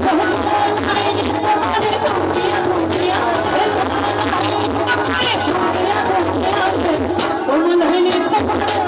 Come on, honey.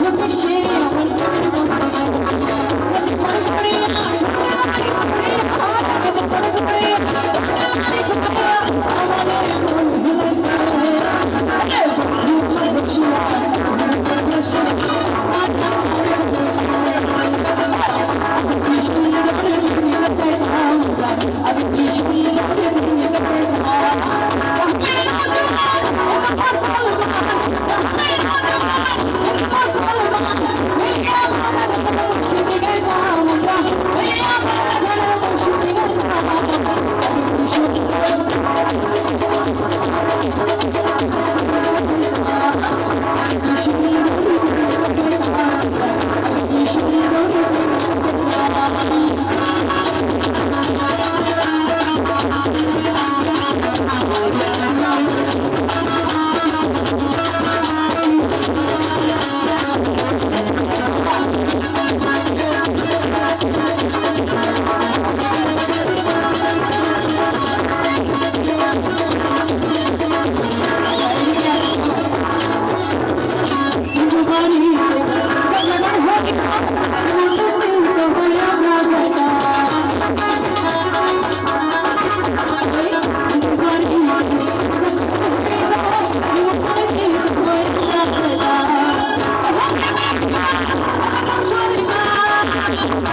যদি সে আমার